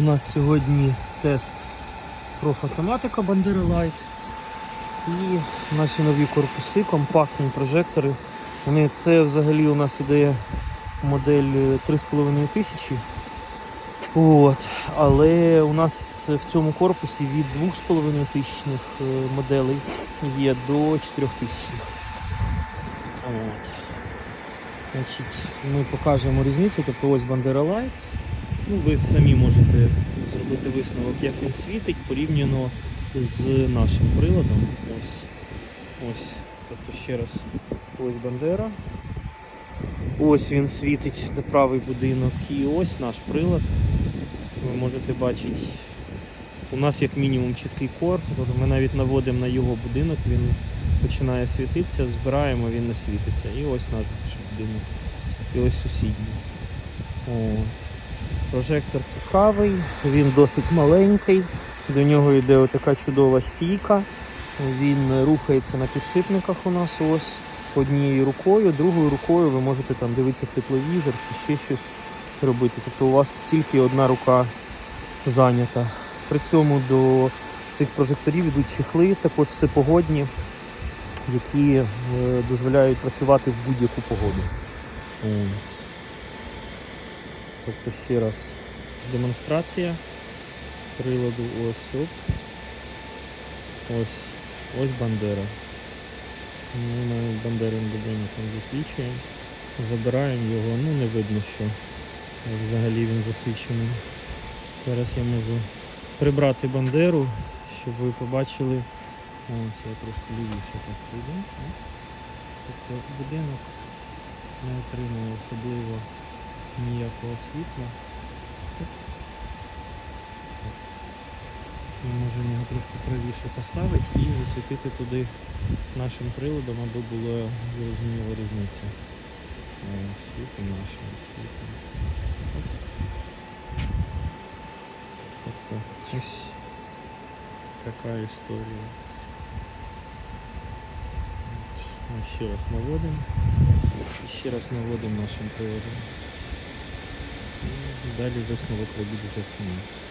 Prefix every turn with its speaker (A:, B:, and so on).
A: У нас сьогодні тест профавтоматика Bandera Light і наші нові корпуси, компактні прожектори. Вони це взагалі у нас іде модель 3,5 тисячі. От. Але у нас в цьому корпусі від 2,5 тисячних е, моделей є до 4 тисячних. От. Значить, ми покажемо різницю, тобто ось Bandera Light. Ну, ви самі можете зробити висновок, як він світить порівняно з нашим приладом. Ось. Ось. Тобто ще раз, ось Бандера. Ось він світить на правий будинок і ось наш прилад. Ви можете бачити, у нас як мінімум чіткий кор, ми навіть наводимо на його будинок, він починає світитися, збираємо, він не світиться. І ось наш будинок. І ось сусідній. От. Прожектор цікавий, він досить маленький, до нього йде така чудова стійка. Він рухається на підшипниках у нас ось однією рукою, другою рукою ви можете там дивитися в тепловізор чи ще щось робити. Тобто у вас тільки одна рука зайнята. При цьому до цих прожекторів йдуть чехли, також всепогодні, які е, дозволяють працювати в будь-яку погоду. Тобто ще раз демонстрація приладу ось. Ось ось бандера. Ми навіть бандерин будинком засвічуємо. Забираємо його, ну не видно, що взагалі він засвічений. Зараз я можу прибрати бандеру, щоб ви побачили. Ось я трошки лівіше так прийду. Тобто будинок не отримує особливо ніякого світла. Ми можемо його трошки правіше поставити і засвітити туди нашим приладом, аби була зрозуміла різниця. О, Світом нашим світом. Тобто ось така історія. Ми ще раз наводимо. І ще раз наводимо нашим приладом. Далі висновок робіть вже самі.